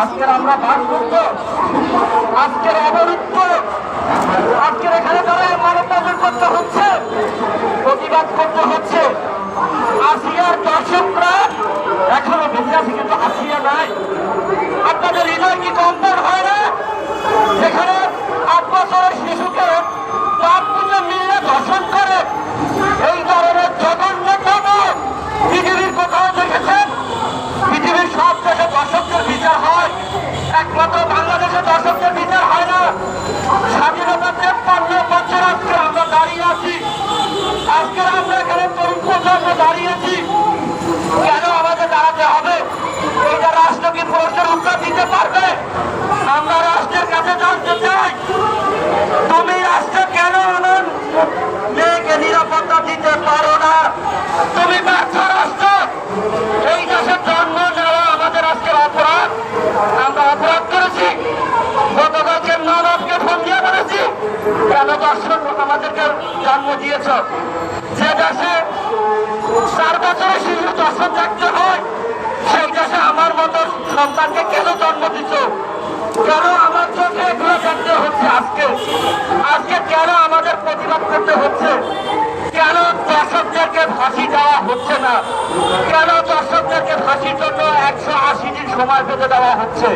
আজকের আমরা ভারপ্রাপ্ত, আজকের অবরুদ্ধ, আজকের এখানে তারা মানব করতে হচ্ছে, প্রতিবাদ করতে হচ্ছে, আসিয়ার দর্শকরা দিতে পারবে? আমরা রাষ্ট্রের কাছে জানতে চাই, তুমি রাষ্ট্র কেন আমার মেয়েকে নিরাপত্তা দিতে পারো না? তুমি জন্ম দিয়েছ? শিশু সেই দেশে আমার মতো সন্তানকে কেন কেন আমার চোখে এগুলো দেখতে হচ্ছে আজকে? আজকে কেন আমাদের প্রতিবাদ করতে হচ্ছে? কেন দর্শকদেরকে ফাঁসি দেওয়া হচ্ছে না? কেন দর্শকদেরকে ফাঁসির জন্য একশো আশি দিন সময় পেতে দেওয়া হচ্ছে?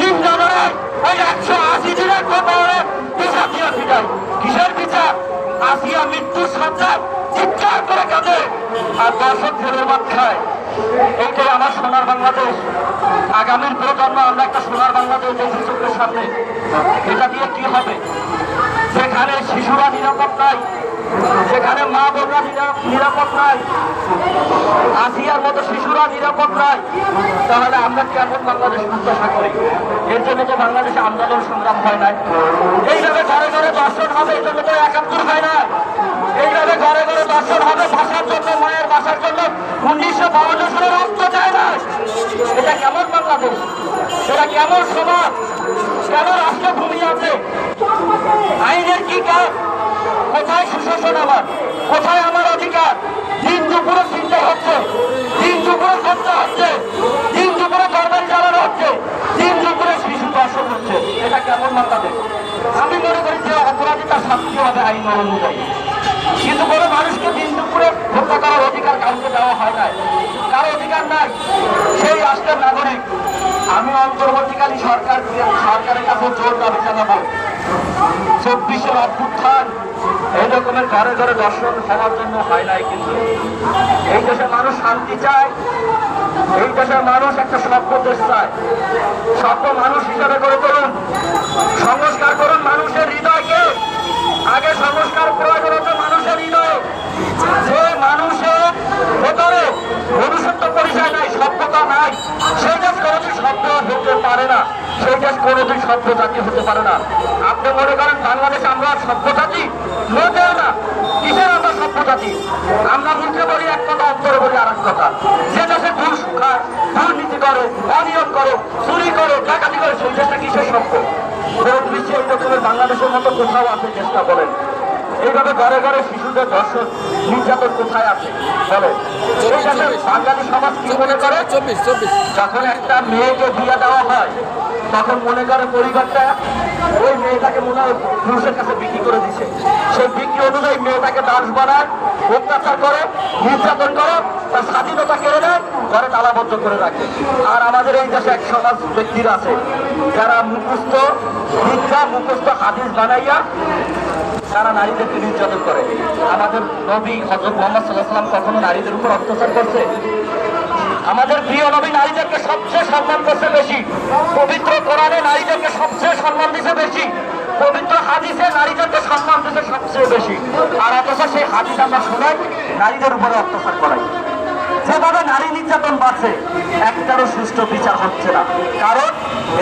নিন্দা করাই ওই একশো আশি দিনের কপালে বিচার দিয়ে ফিরাই কিসের বিচার? আসিয়া মৃত্যুর সজ্জায় চিৎকার করে কাঁদে। আর দর্শক ভাত খায় এইটাই আমার সোনার বাংলাদেশ আগামীর প্রজন্ম, আমরা একটা সোনার বাংলাদেশ দেখি চোখের সামনে। এটা দিয়ে কি হবে? যেখানে শিশুরা নিরাপদ নাই, যেখানে মা বোনরা নিরা- নিরাপদ নাই, আসিয়ার মতো শিশুরা নিরাপদ নাই, তাহলে আমরা কেমন বাংলাদেশ প্রত্যাশা করি? এর জন্য তো বাংলাদেশে আন্দোলন সংগ্রাম হয় নাই। এইভাবে ঘরে ঘরে দর্শন হবে এই জন্য তো একাত্তর হয় না এইভাবে ঘরে ঘরে দর্শন হবে ভাষার জন্য মায়ের ভাষার জন্য উনিশশো বাউন্ন সালে রক্ত চায় না এটা কেমন বাংলাদেশ কেমন সমাজ কেন রাষ্ট্রভূমি আছে? আইনের কি কাজ? কোথায় সুশাসন আমার? কোথায় আমার অধিকার? দিন দুপুরে চিন্তা হচ্ছে। দিন দুপুরে হত্যা হচ্ছে। দিন দুপুরে তরবারি চালানো হচ্ছে। দিন দুপুরে শিশু দর্শন হচ্ছে। এটা কেমন বাংলাদেশ আমি মনে করি যে অপরাধী তার শাস্তি হবে আইন অনুযায়ী। কিন্তু কোনো মানুষকে দিন দুপুরে হত্যা করার অধিকার কাউকে দেওয়া হয় নাই। কারও অধিকার নাই। সেই রাষ্ট্রের নাগরিক আমি অন্তর্বর্তীকালে সরকার, সরকারের কাছে জোর দাবি জানাব। চব্বিশের অভ্যুত্থান, এই রকমের ঘরে ঘরে দর্শন হওয়ার জন্য হয় নাই কিন্তু। এই দেশের মানুষ শান্তি চায়, এই দেশের মানুষ একটা সভ্য দেশ চায়। সভ্য মানুষ হিসাবে গড়ে তুলুন, সংস্কার করুন মানুষের হৃদয়কে আগে সংস্কার প্রয়োজন হচ্ছে মানুষের হৃদয়ে যে মানুষের ভেতরে মনুষ্যত্ব পরিচয় নাই সভ্যতা নাই সেই দেশ কোনোদিন সভ্য হতে পারে না। সেই দেশ কোনোদিন সভ্য জাতি হতে পারে না। আপনি মনে করেন বাংলাদেশ আমরা সভ্য জাতি মোটেও না কিসের আমরা সভ্য জাতি আমরা মুখে বলি, এক কথা অন্তরে বলি আর কথা। যে দেশে ঘুষ খায় দুর্নীতি করে, অনিয়ম করে, চুরি করে, ডাকাতি করে, সেই দেশটা কিসের সভ্য? দিচ্ছে এই বাংলাদেশের মতো কোথাও আছে চেষ্টা করেন। এইভাবে ঘরে ঘরে শিশুদের দর্শক নির্যাতন কোথায় আছে? বলে। বাঙালি সমাজ কি মনে করে? চব্বিশ চব্বিশ যখন একটা মেয়েকে বিয়ে দেওয়া হয় তখন মনে করে পরিবারটা ওই মেয়েটাকে মনে হয় পুরুষের কাছে বিক্রি করে দিছে। সেই বিক্রি অনুযায়ী মেয়েটাকে দাস বানায় অত্যাচার করে নির্যাতন করে তার স্বাধীনতা কেড়ে নেয় ঘরে তালাবদ্ধ করে রাখে। আর আমাদের এই দেশে এক সমাজ ব্যক্তিরা আছে যারা মুখস্থ শিক্ষা মুখস্থ হাদিস বানাইয়া তারা নারীদেরকে নির্যাতন করে। আমাদের নবী হজরত মোহাম্মদ সাল্লাহ সাল্লাম কখনো নারীদের উপর অত্যাচার করছে? আমাদের প্রিয় নবী নারীদেরকে সবচেয়ে সম্মান করছে বেশি। পবিত্র কোরআনে নারীদেরকে সবচেয়ে সম্মান দিছে বেশি। পবিত্র হাদিসে নারীদেরকে সম্মান দিছে সবচেয়ে বেশি। আর অথচ সেই হাদিস আমরা শোনাই, নারীদের উপরে অত্যাচার করাই। যেভাবে নারী নির্যাতন বাড়ছে, একটারও সুষ্ঠু বিচার হচ্ছে না। কারণ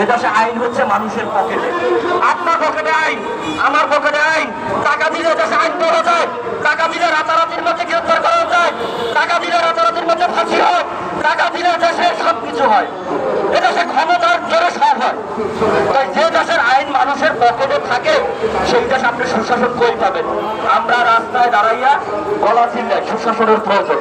এদেশে আইন হচ্ছে মানুষের পকেটে। আপনার পকেটে আইন, আমার পকেটে আইন। টাকা দিলে দেশে আইন করা যায়। টাকা দিলে রাতারাতির মধ্যে গ্রেপ্তার করা যায়। টাকা দিলে রাতারাতির মধ্যে ফাঁসি হয়। টাকা দিলে দেশে সব কিছু হয়। এদেশে ক্ষমতার জোরে সব হয়। তাই যে দেশের আইন মানুষের পকেটে থাকে, সেই দেশ আপনি সুশাসন কই পাবেন? আমরা রাস্তায় দাঁড়াইয়া গলা চিল্লাই সুশাসনের প্রয়োজন।